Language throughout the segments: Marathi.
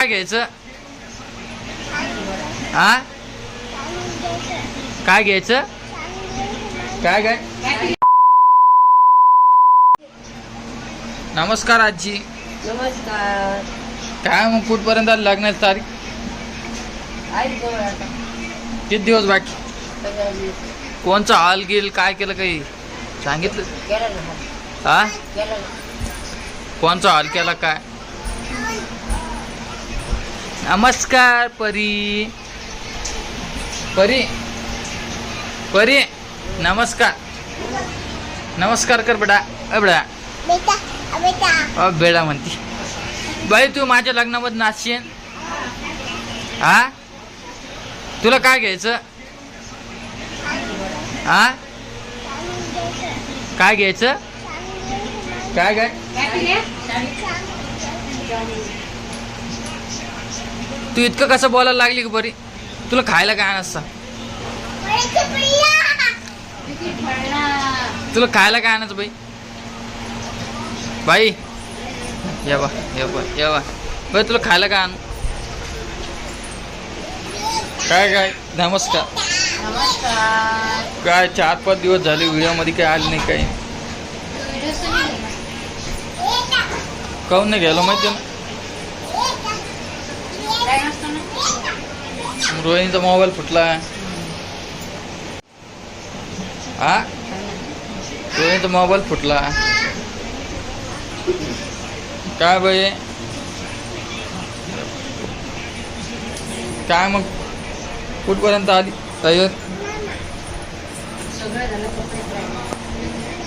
काय घ्यायचं? हा काय घ्यायचं? काय काय? नमस्कार आजी. नमस्कार. काय मग कुठपर्यंत आली लग्नाची तारीख? किती दिवस बाकी? कोणचं हाल गेल काय केलं काही? सांगितलं? हा कोणचा हाल केला काय? नमस्कार परी. परी. परी नमस्कार. नमस्कार कर बेटा. अ बेटा. अ बेडा म्हणती. बाई तू माझ्या लग्नामध्ये नाचशील? हा तुला काय घ्यायचं? हा काय घ्यायचं? काय काय तू इतकं कसं बोलायला लागली का बरी? तुला खायला काय नसता तुला खायला काय आणायचं बाई? बाई या बा या बा या बा. बाई तुला खायला काय आण? काय काय? नमस्कार. काय चार पाच दिवस झाले व्हिडिओमध्ये काय आले नाही काही? काहून नाही घ्यायला माहिती ना? रोहिणीचा मोबाईल फुटला. हा? रोहिणीचा मोबाईल फुटला. काय बाई? काय मग? कुठपर्यंत आली? तयार.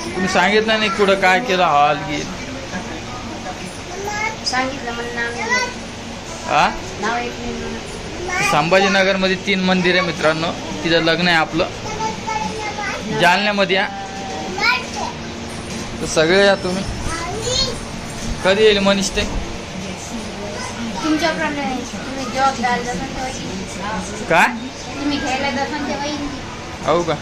तुम्ही सांगितलं नाही कुठं काय केलं हॉल गेल सांगितलं. हा? संभाजीनगरमध्ये तीन मंदिर आहे मित्रांनो. तिथं लग्न आहे आपलं. जालन्यामध्ये या. तर सगळे या तुम्ही. कधी येईल मनीष ते काय? हो का?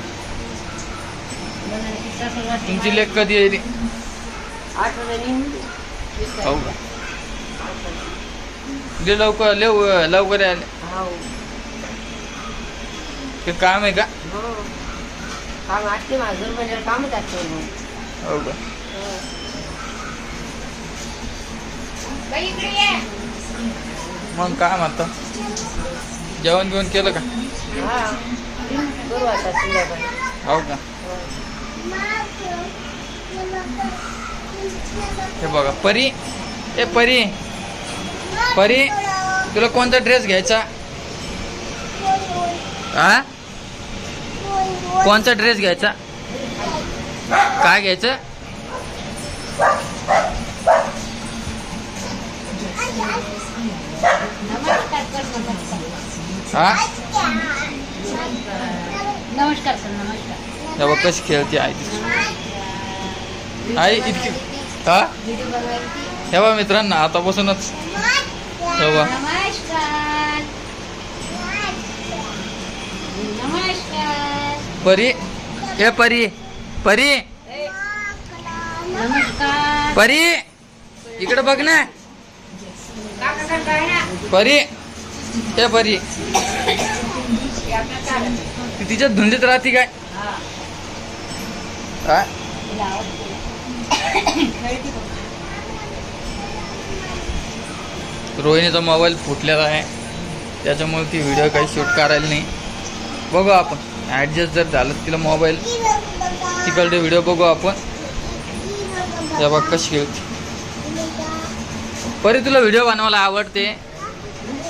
तुमची लेख कधी येईल? हो का? लवकर लेव लवकर आले हो. ते काम आहे का हो. काम असते माझं म्हणजे कामच असते मग. हो का बाई, इकडे ये. मग काय म्हणता जेवण बिवण केलं का हा. करू आता संध्याकाळी. हो का हे बघा परी ए परी परी तुला कोणता ड्रेस घ्यायचा हा कोणता ड्रेस घ्यायचा? काय घ्यायचं. हा नमस्कार सर नमस्कार. कशी खेळते आई. आई इतकी हा? हे बघा मित्रांनो आतापासूनच. हे बघा नमस्कार नमस्कार परी? हे परी परी? परी? इकडे बघ ना. परी? ए परी. ती तिच्या धुंदीत राहते काय? रोहिणीचा मोबाईल फुटलेला आहे. त्याच्यामुळे ती व्हिडिओ काही शूट करायला नाही. बघू आपण. ॲडजस्ट जर झालं तिला मोबाईल तिकडे व्हिडिओ बघू आपण. या बघ कशी खेळते परी तुला व्हिडिओ बनवायला आवडते.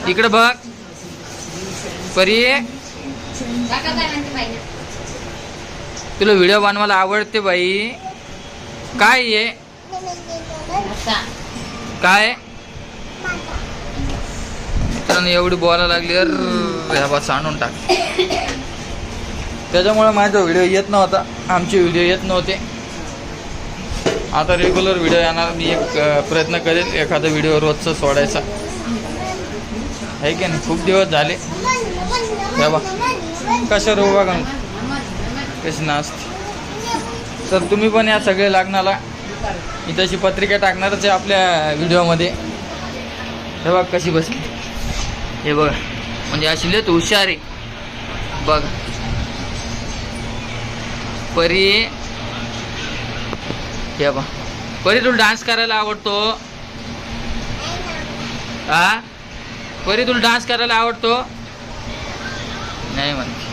इकडे बघ. परी. तुला व्हिडिओ बनवायला आवडते बाई. काय आहे? काय? मित्रांनो एवढी बोलायला लागली अर ह्या बा सांडून टाक. त्याच्यामुळे माझा व्हिडिओ येत नव्हता. आमचे व्हिडिओ येत नव्हते. आता रेग्युलर व्हिडिओ येणार. मी एक प्रयत्न करेल एखादा व्हिडिओ रोजचा सोडायचा. आहे की नाही? खूप दिवस झाले. हे बा कशा रो बघा कशी नास्त तर तुम्ही पण या सगळे लग्नाला. मी तशी पत्रिका टाकणारच आहे आपल्या व्हिडिओमध्ये. हे बघ कशी बसली? हे बघा. म्हणजे अशी लेत हुशार आहे. बघ. परी. हे बा परी तुला डान्स करायला आवडतो? हा परी तुला डान्स करायला आवडतो? नाही म्हणते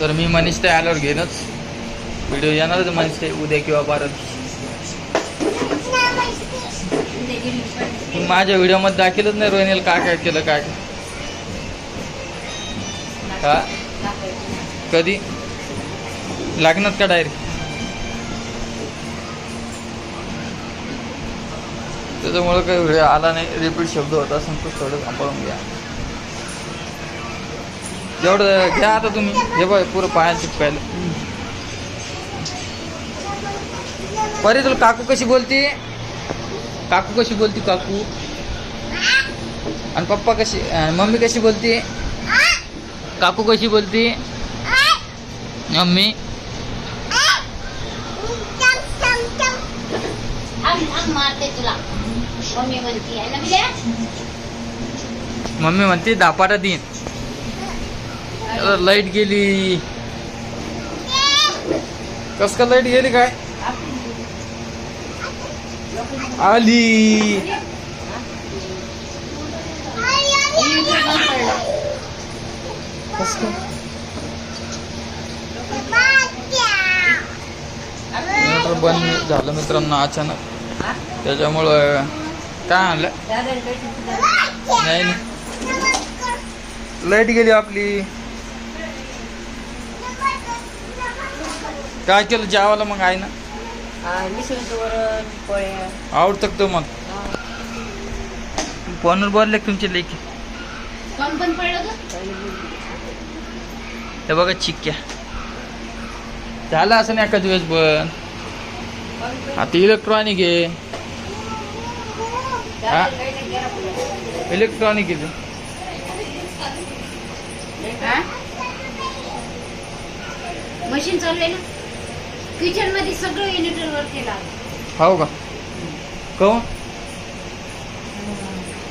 तर मी मनीष ते आल्यावर घेणंच व्हिडिओ येणारच मनीष ते उद्या किंवा परत. माझ्या व्हिडिओमध्ये दाखवलंच नाही रोहिणीला काय काय केलं काय का हा? कधी? लागणार का डायरेक्ट त्याच्यामुळं काही व्हिडिओ आला नाही. रिपीट शब्द होता असेल थोडं सांभाळून घ्या. जेवढं घ्या आता तुम्ही. हे बघ पुरं पाया चिपकायला परी तुला काकू कशी बोलती? काकू कशी बोलती काकू? आणि पप्पा कशी मम्मी कशी बोलती? काकू कशी बोलती? मम्मी? मम्मी मम्मी म्हणते दापाटा दिन. लाइट गेली. कस का लाइट गेली काय? आली. बंद झालं मित्रांनो अचानक. त्याच्यामुळं काय आणलं? नाही नाही. लाइट गेली आपली. काय केलं? जेवायला मग आहे ना? मिसळीचं वरण पोळ्या आवडतं तो मग फोनवर बोलले तुमचे लेखी कोण पण पडलं ग? हे बघा चिक्क्या. झालं असं नाही एका दिवस बंद. आता इलेक्ट्रॉनिक आहे. हा? इलेक्ट्रॉनिक आहे ते. मशीन चालू आहे ना? किचनमध्ये सगळं युनिटर वर केला हो का? काऊन?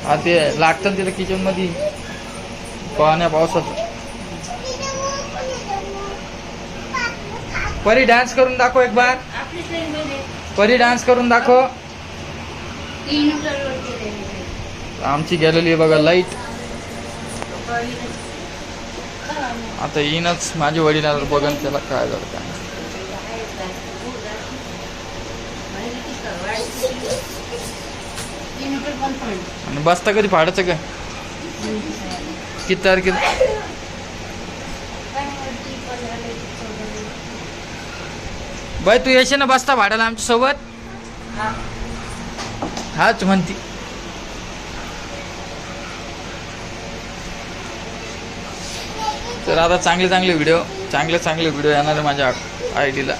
हा ते लागतं तिथं किचनमध्ये पाण्या पावसात. परी डान्स करून दाखव एक बार. आपलीच लाईन मध्ये. परी डान्स करून दाखव. युनिटर वर केले आमची गेलेली आहे बघा लाइट आता येईनच. माझे वडील बघन त्याला काय झालं काय युनिटर बंद पडलं आणि बसता कधी फाडायचं का किती तारखेला बाई तू येशील ना बसता भाड्याला आमच्यासोबत हाच म्हणती. तर आता चांगले चांगले व्हिडिओ चांगले चांगले व्हिडिओ येणार आहे माझ्या आय डीला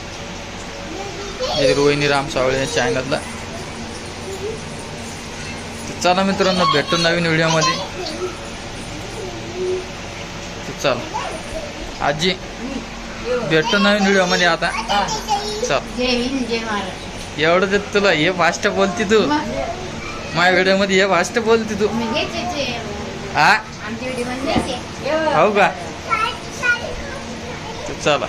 रोहिणी राम सावळे या चॅनलला चला मित्रांनो भेटतो नवीन व्हिडिओमध्ये. चल चला. आजी भेटतो नवीन व्हिडिओमध्ये आता. चल. एवढं देत तुला हे फास्ट बोलती तू. माझ्या व्हिडिओमध्ये हे फास्ट बोलती तू. हा? हो का? तर चला.